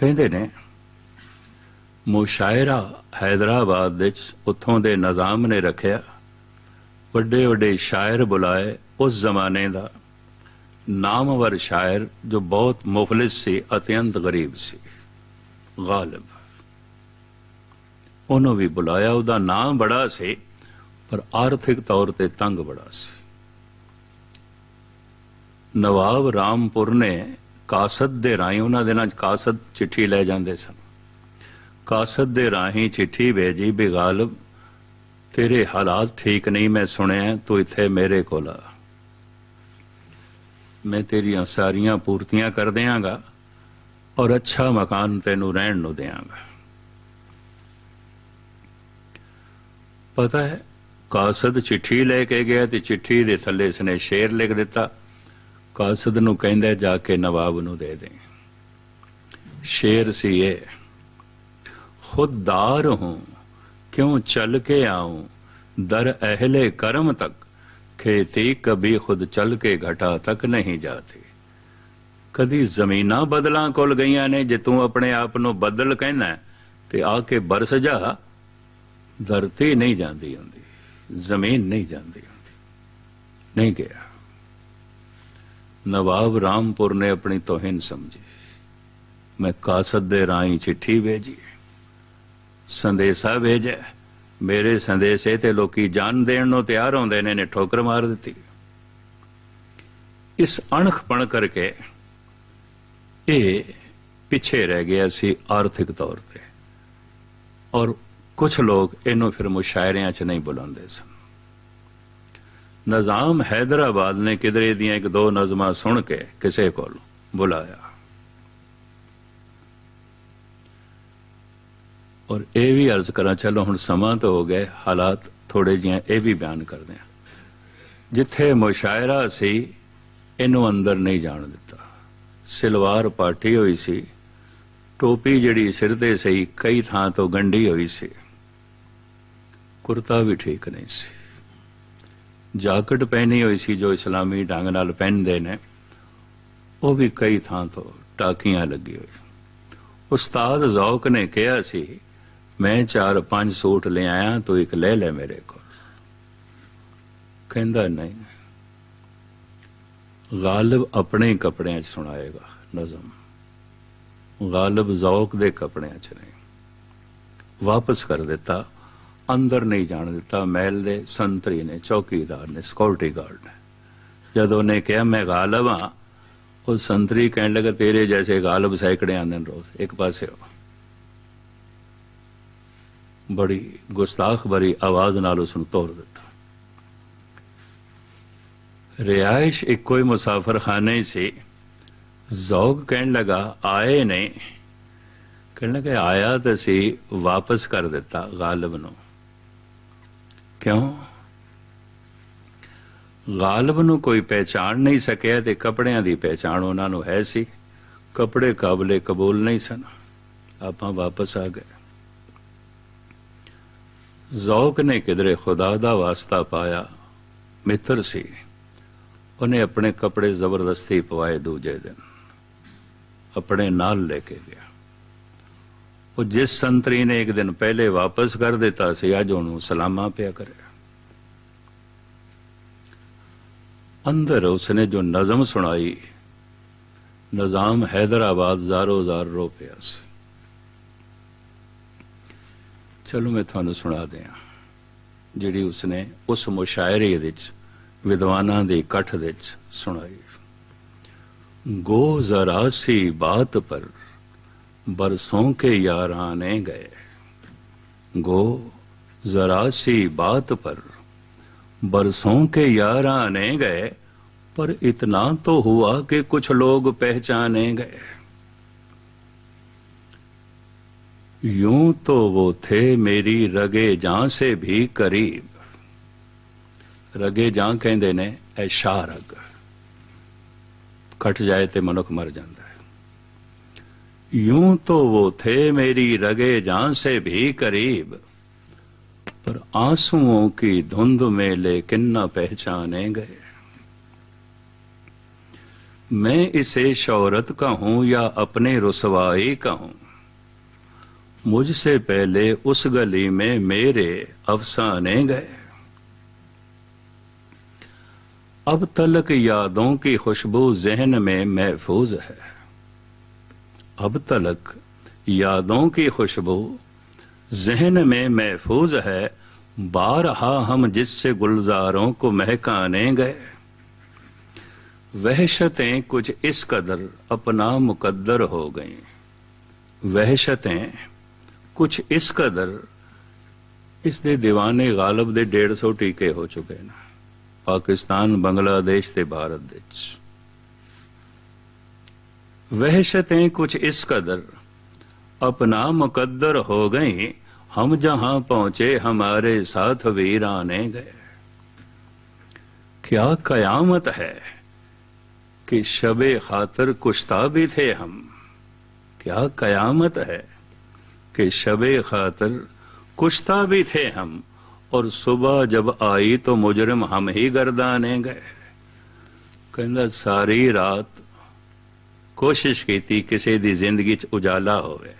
ਕਹਿੰਦੇ ਨੇ ਮੁਸ਼ਾਇਰਾ ਹైదరాబాద్ ਦੇ ਉੱਥੋਂ ਦੇ ਨਿਜ਼ਾਮ ਨੇ ਰੱਖਿਆ। ਵੱਡੇ ਵੱਡੇ ਸ਼ਾਇਰ ਬੁਲਾਏ ਉਸ ਜ਼ਮਾਨੇ ਦਾ। ਨਾਮਵਰ ਸ਼ਾਇਰ ਜੋ ਬਹੁਤ ਮੁਫਲਿਸ ਸੀ, ਅਤਿਅੰਤ ਗਰੀਬ ਸੀ। ਗਾਲਬ। ਉਹਨੂੰ ਵੀ ਬੁਲਾਇਆ, ਉਹਦਾ ਨਾਮ ਬੜਾ ਸੀ, ਪਰ ਆਰਥਿਕ ਤੌਰ ਤੇ ਤੰਗ ਬੜਾ ਸੀ। ਨਵਾਬ ਰਾਮਪੁਰ ਨੇ ਕਾਸਦ ਦੇ ਰਾਹੀਂ ਉਹਨਾਂ ਦੇ ਨਾਲ ਕਾਸਦ ਚਿੱਠੀ ਲੈ ਜਾਂਦੇ ਸਨ। ਕਾਸਦ ਦੇ ਰਾਹੀਂ ਚਿੱਠੀ ਭੇਜੀ, ਵੀ ਗਾਲਬ, ਤੇਰੇ ਹਾਲਾਤ ਠੀਕ ਨਹੀਂ, ਮੈਂ ਸੁਣਿਆ, ਤੂੰ ਇੱਥੇ ਮੇਰੇ ਕੋਲ ਆ। ਮੈਂ ਤੇਰੀਆਂ ਸਾਰੀਆਂ ਪੂਰਤੀਆਂ ਕਰ ਦਿਆਂਗਾ ਔਰ ਅੱਛਾ ਮਕਾਨ ਤੈਨੂੰ ਰਹਿਣ ਨੂੰ ਦਿਆਂਗਾ। ਪਤਾ ਹੈ, ਕਾਸਦ ਚਿੱਠੀ ਲੈ ਕੇ ਗਿਆ ਤੇ ਚਿੱਠੀ ਦੇ ਥੱਲੇ ਇਸਨੇ ਸ਼ੇਰ ਲਿਖ ਦਿੱਤਾ। ਕਾਸਦ ਨੂੰ ਕਹਿੰਦਾ ਜਾ ਕੇ ਨਵਾਬ ਨੂੰ ਦੇ ਦੇ। ਸ਼ੇਰ ਸੀ ਇਹ ਖੁਦਦਾਰ ਹੂੰ, ਕਿਉਂ ਚੱਲ ਕੇ ਆऊं ਦਰ ਅਹਲੇ ਕਰਮ ਤੱਕ, ਖੇਤੀ ਕਭੀ ਖੁਦ ਚੱਲ ਕੇ ਘਟਾ ਤੱਕ ਨਹੀਂ ਜਾਤੀ। ਕਦੀ ਜ਼ਮੀਨਾਂ ਬਦਲਾਂ ਕੋਲ ਗਈਆਂ ਨੇ, ਜੇ ਤੂੰ ਆਪਣੇ ਆਪ ਨੂੰ ਬਦਲ ਕਹਿਣਾ ਤੇ ਆ ਕੇ ਬਰਸ ਜਾ। ਧਰਤੀ ਨਹੀਂ ਜਾਂਦੀ ਹੁੰਦੀ, ਜ਼ਮੀਨ ਨਹੀਂ ਜਾਂਦੀ ਹੁੰਦੀ। ਨਹੀਂ ਗਿਆ। ਨਵਾਬ ਰਾਮਪੁਰ ਨੇ ਆਪਣੀ ਤੋਹਿਨ ਸਮਝੀ। ਮੈਂ ਕਾਸਦ ਦੇ ਰਾਹੀਂ ਚਿੱਠੀ ਭੇਜੀ। ਸੰਦੇਸ਼ਾ ਭੇਜਿਆ। ਮੇਰੇ ਸੰਦੇਸ਼ੇ ਤੇ ਲੋਕੀ ਜਾਨ ਦੇਣ ਨੂੰ ਤਿਆਰ ਹੁੰਦੇ ਨੇ ਨੇ ਠੋਕਰ ਮਾਰ ਦਿੱਤੀ। ਇਸ ਅਣਖਪਣ ਕਰਕੇ ਇਹ ਪਿੱਛੇ ਰਹਿ ਗਿਆ ਸੀ ਆਰਥਿਕ ਤੌਰ ਤੇ। ਔਰ ਕੁਝ ਲੋਕ ਇਹਨੂੰ ਫਿਰ ਮੁਸ਼ਾਇਰਿਆਂ 'ਚ ਨਹੀਂ ਬੁਲਾਉਂਦੇ ਸਨ। ਨਿਜ਼ਾਮ ਹైదరాబాద్ ਨੇ ਕਿਧਰੇ ਦੀਆਂ ਇੱਕ ਦੋ ਨਜ਼ਮਾਂ ਸੁਣ ਕੇ ਕਿਸੇ ਕੋਲ ਬੁਲਾਇਆ। ਔਰ ਇਹ ਵੀ ਅਰਜ਼ ਕਰਾਂ, ਚਲੋ ਹੁਣ ਸਮਾਂ ਤਾਂ ਹੋ ਗਿਆ, ਹਾਲਾਤ ਥੋੜੇ ਜਿਹਾ ਇਹ ਵੀ ਬਿਆਨ ਕਰਦੇ ਆ ਜਿੱਥੇ ਮੁਸ਼ਾਇਰਾ ਸੀ, ਇਹਨੂੰ ਅੰਦਰ ਨਹੀਂ ਜਾਣ ਦਿੱਤਾ। ਸਲਵਾਰ ਪਾਰਟੀ ਹੋਈ ਸੀ, ਟੋਪੀ ਜਿਹੜੀ ਸਿਰ ਤੇ ਸਹੀ ਕਈ ਥਾਂ ਤੋਂ ਗੰਢੀ ਹੋਈ ਸੀ। ਕੁਰਤਾ ਵੀ ਠੀਕ ਨਹੀਂ ਸੀ। ਜਾਕਟ ਪਹਿਨੀ ਹੋਈ ਸੀ ਜੋ ਇਸਲਾਮੀ ਢੰਗ ਨਾਲ ਪਹਿਨਦੇ ਨੇ, ਉਹ ਵੀ ਕਈ ਥਾਂ ਤੋਂ ਟਾਕੀਆਂ ਲੱਗੀ ਹੋਈ ਉਸਤਾਦ ਜ਼ੌਕ ਨੇ ਕਿਹਾ ਸੀ, ਮੈਂ ਚਾਰ ਪੰਜ ਸੂਟ ਲੈ ਆਇਆ, ਤੂੰ ਇੱਕ ਲੈ ਲੈ ਮੇਰੇ ਕੋਲ। ਕਹਿੰਦਾ, ਨਹੀਂ, ਗਾਲਬ ਆਪਣੇ ਕੱਪੜਿਆਂ 'ਚ ਸੁਣਾਏਗਾ, ਨਜ਼ਮ। ਗਾਲਬ ਜ਼ੌਕ ਦੇ ਕੱਪੜਿਆਂ 'ਚ ਨਹੀਂ। ਵਾਪਸ ਕਰ ਦਿੱਤਾ ਅੰਦਰ ਨਹੀਂ ਜਾਣ ਦਿੱਤਾ, ਮਹਿਲ ਦੇ ਸੰਤਰੀ ਨੇ, ਚੌਕੀਦਾਰ ਨੇ ਸਿਕਿਉਰਿਟੀ ਗਾਰਡ ਨੇ। ਜਦੋਂ ਨੇ ਕਿਹਾ, ਮੈਂ ਗਾਲਬ ਹਾਂ, ਉਹ ਸੰਤਰੀ ਕਹਿਣ ਲੱਗਾ, ਤੇਰੇ ਜੈਸੇ ਗਾਲਬ ਸੈਕੜੇ ਆਂਦੇ ਨੇ ਰੋਜ਼, ਇੱਕ ਪਾਸੇ ਬੜੀ ਗੁਸਤਾਖ ਭਰੀ ਆਵਾਜ਼ ਨਾਲ ਉਸ ਨੂੰ ਤੋੜ ਦਿੱਤਾ। ਰਿਆਇਸ਼ ਇੱਕੋ ਹੀ ਮੁਸਾਫਰ ਖਾਨੇ ਸੀ। ਜ਼ੌਕ ਕਹਿਣ ਲਗਾ, ਆਏ ਨੇ। ਕਹਿਣ ਲੱਗਾ, ਆਇਆ ਤਾਂ ਸੀ, ਵਾਪਸ ਕਰ ਦਿੱਤਾ ਗਾਲਬ ਨੂੰ। ਕਿਉਂ? ਗਾਲਬ ਨੂੰ ਕੋਈ ਪਹਿਚਾਣ ਨਹੀਂ ਸਕਿਆ ਤੇ ਕਪੜਿਆਂ ਦੀ ਪਹਿਚਾਣ ਉਹਨਾਂ ਨੂੰ ਹੈ ਸੀ। ਕਪੜੇ ਕਾਬਲੇ ਕਬੂਲ ਨਹੀਂ ਸਨ। ਆਪਾਂ ਵਾਪਸ ਆ ਗਏ। ਜ਼ੌਕ ਨੇ ਕਿਧਰੇ ਖੁਦਾ ਦਾ ਵਾਸਤਾ ਪਾਇਆ। ਮਿੱਤਰ ਸੀ। ਉਹਨੇ ਆਪਣੇ ਕੱਪੜੇ ਜ਼ਬਰਦਸਤੀ ਪਵਾਏ ਦੂਜੇ ਦਿਨ। ਆਪਣੇ ਨਾਲ ਲੈ ਕੇ ਗਿਆ। ਉਹ ਜਿਸ ਸੰਤਰੀ ਨੇ ਇੱਕ ਦਿਨ ਪਹਿਲੇ ਵਾਪਸ ਕਰ ਦਿੱਤਾ ਸੀ, ਅੱਜ ਉਹਨੂੰ ਸਲਾਮਾ ਪਿਆ ਕਰੇ। ਅੰਦਰ ਉਸਨੇ ਜੋ ਨਜ਼ਮ ਸੁਣਾਈ, ਨਜ਼ਾਮ ਹైదరాబాద్ ਜ਼ਾਰੋ ਜ਼ਾਰ ਰੋ ਪਿਆ ਸੀ। ਚਲੋ ਮੈਂ ਤੁਹਾਨੂੰ ਸੁਣਾ ਦਿਆਂ, ਜਿਹੜੀ ਉਸਨੇ ਉਸ ਮੁਸ਼ਾਇਰੇ ਵਿੱਚ, ਵਿਦਵਾਨਾਂ ਦੇ ਇਕੱਠ ਵਿੱਚ ਸੁਣਾਈ। ਗੋ ਜ਼ਰਾਸੀ ਬਾਤ ਪਰ برسوں کے یارانے گئے۔ گو، ذرا سی بات پر۔ برسوں کے یارانے گئے، پر اتنا تو ہوا کہ کچھ لوگ پہچانے گئے۔ یوں تو وہ تھے میری رگے جاں سے بھی قریب۔ رگے جاں کہیں دینے اے شارگ کٹ جائے تے منک مر جاندے یوں تو وہ تھے میری رگے جان سے بھی قریب۔ پر آنسوں کی دھند میں لیکن نہ پہچانے گئے۔ میں اسے شہرت کا ہوں یا اپنے رسوائی کا ہوں؟ مجھ سے پہلے اس گلی میں میرے افسانے گئے۔ اب تلک یادوں کی خوشبو ذہن میں محفوظ ہے۔ اب تلک یادوں کی خوشبو ذہن میں محفوظ ہے۔ بارہا ہم جس سے گلزاروں کو مہکانے گئے۔ وحشتیں کچھ اس قدر اپنا مقدر ہو گئیں۔ وحشتیں کچھ اس قدر۔ اس دے دیوانے غالب دے ڈیڑھ سو ٹیکے ہو چکے نا پاکستان، بنگلہ دیش تے بھارت دیش وحشتیں کچھ اس قدر۔ اپنا مقدر ہو گئیں، ہم جہاں پہنچے، ہمارے ساتھ ویرانے گئے۔ کیا قیامت ہے کہ شب خاطر کشتا بھی تھے ہم۔ کیا قیامت ہے کہ شب خاطر کشتا بھی تھے ہم۔ اور صبح جب آئی تو مجرم ہم ہی گردانے گئے۔ کہنا ساری رات ਕੋਸ਼ਿਸ਼ ਕੀਤੀ ਕਿਸੇ ਦੀ ਜ਼ਿੰਦਗੀ 'ਚ ਉਜਾਲਾ ਹੋਵੇ।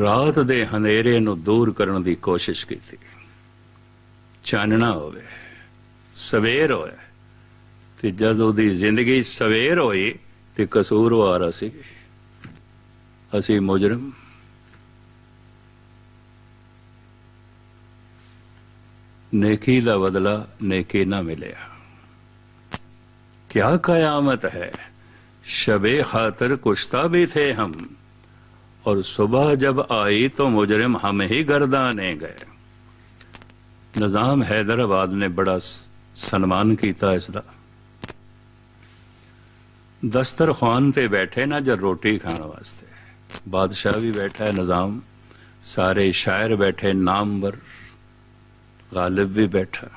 ਰਾਤ ਦੇ ਹਨੇਰੇ ਨੂੰ ਦੂਰ ਕਰਨ ਦੀ ਕੋਸ਼ਿਸ਼ ਕੀਤੀ। ਚਾਨਣਾ ਹੋਵੇ, ਸਵੇਰ ਹੋਏ ਤੇ ਜਦ ਉਹਦੀ ਜ਼ਿੰਦਗੀ ਸਵੇਰ ਹੋਈ ਤੇ ਕਸੂਰਵਾਰ ਸੀ ਅਸੀਂ ਮੁਜਰਮ। ਨੇਕੀ ਦਾ ਬਦਲਾ ਨੇਕੀ ਨਾ ਮਿਲਿਆ। ਕਿਆ ਕਿਆਮਤ ਹੈ? शबे खातर कुश्ता भी थे हम और सुबह जब आई तो मुजरिम हम ही गर्दाने गए निजाम हैदराबाद ने बड़ा ਸਨਮਾਨ ਕੀਤਾ ਇਸ ਦਾ ਦਸਤਰਖਾਨ ਤੇ ਬੈਠੇ ਨਾ ਜਦ ਰੋਟੀ ਖਾਣ ਵਾਸਤੇ ਬਾਦਸ਼ਾਹ ਵੀ ਬੈਠਾ ਹੈ ਨਿਜ਼ਾਮ ਸਾਰੇ ਸ਼ਾਇਰ ਬੈਠੇ ਨਾਮਵਰ ਗਾਲਿਬ ਵੀ ਬੈਠਾ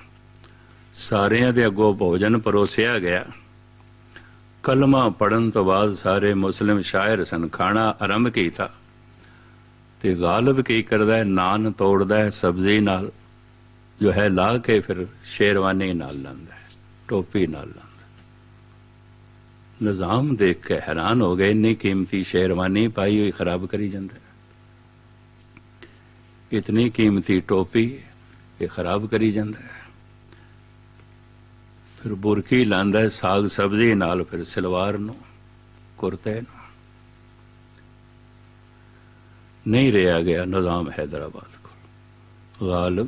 ਸਾਰਿਆਂ ਦੇ ਅੱਗੋਂ ਭੋਜਨ ਪਰੋਸਿਆ ਗਿਆ ਕਲਮਾ ਪੜਨ ਤੋਂ ਬਾਅਦ ਸਾਰੇ ਮੁਸਲਿਮ ਸ਼ਾਇਰ ਸਨ, ਖਾਣਾ ਆਰੰਭ ਕੀਤਾ। ਤੇ ਗਾਲਿਬ ਕੀ ਕਰਦਾ ਹੈ? ਨਾਨ ਤੋੜਦਾ ਹੈ ਸਬਜ਼ੀ ਨਾਲ, ਜੋ ਹੈ ਲਾ ਕੇ ਫਿਰ ਸ਼ੇਰਵਾਨੀ ਨਾਲ ਲਾਂਦਾ ਹੈ, ਟੋਪੀ ਨਾਲ ਲਾਂਦਾ ਨਿਜ਼ਾਮ ਦੇਖ ਕੇ ਹੈਰਾਨ ਹੋ ਗਏ, ਇੰਨੀ ਕੀਮਤੀ ਸ਼ੇਰਵਾਨੀ ਪਾਈ ਹੋਈ ਖਰਾਬ ਕਰੀ ਜਾਂਦਾ ਇਤਨੀ ਕੀਮਤੀ ਟੋਪੀ ਇਹ ਖਰਾਬ ਕਰੀ ਜਾਂਦਾ ਹੈ ਫਿਰ ਬੁਰਕੀ ਲਾਂਦਾ ਹੈ, ਸਾਗ ਸਬਜ਼ੀ ਨਾਲ ਫਿਰ ਸਲਵਾਰ ਨੂੰ, ਕੁਰਤੇ ਨੂੰ। ਨਹੀਂ ਰਿਹਾ ਗਿਆ ਨਿਜ਼ਾਮ ਹੈਦਰਾਬਾਦ ਕੋਲ। ਗਾਲਬ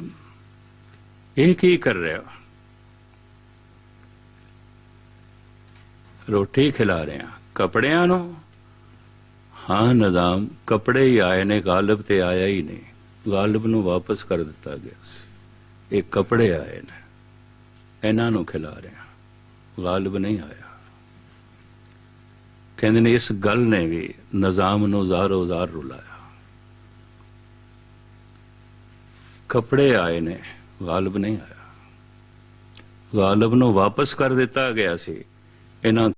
ਇਹ ਕੀ ਕਰ ਰਿਹਾ? ਰੋਟੀ ਖਿਲਾ ਰਿਹਾ, ਕਪੜਿਆਂ ਨੂੰ? ਹਾਂ, ਨਿਜ਼ਾਮ, ਕਪੜੇ ਹੀ ਆਏ ਨੇ, ਗਾਲਬ ਤੇ ਆਇਆ ਹੀ ਨਹੀਂ। ਗਾਲਬ ਨੂੰ ਵਾਪਸ ਕਰ ਦਿੱਤਾ ਗਿਆ ਸੀ। ਇਹ ਕਪੜੇ ਆਏ ਨੇ। ਇਹਨਾਂ ਨੂੰ ਖਿਲਾ ਰਿਹਾ। ਗਾਲਬ ਨਹੀਂ ਆਇਆ। ਕਹਿੰਦੇ ਨੇ, ਇਸ ਗੱਲ ਨੇ ਵੀ ਨਿਜ਼ਾਮ ਨੂੰ ਜ਼ਾਰੋ ਜ਼ਾਰ ਰੁਲਾਇਆ। ਕਪੜੇ ਆਏ ਨੇ ਗਾਲਬ ਨਹੀਂ ਆਇਆ। ਗਾਲਬ ਨੂੰ ਵਾਪਸ ਕਰ ਦਿੱਤਾ ਗਿਆ ਸੀ। ਇਹਨਾਂ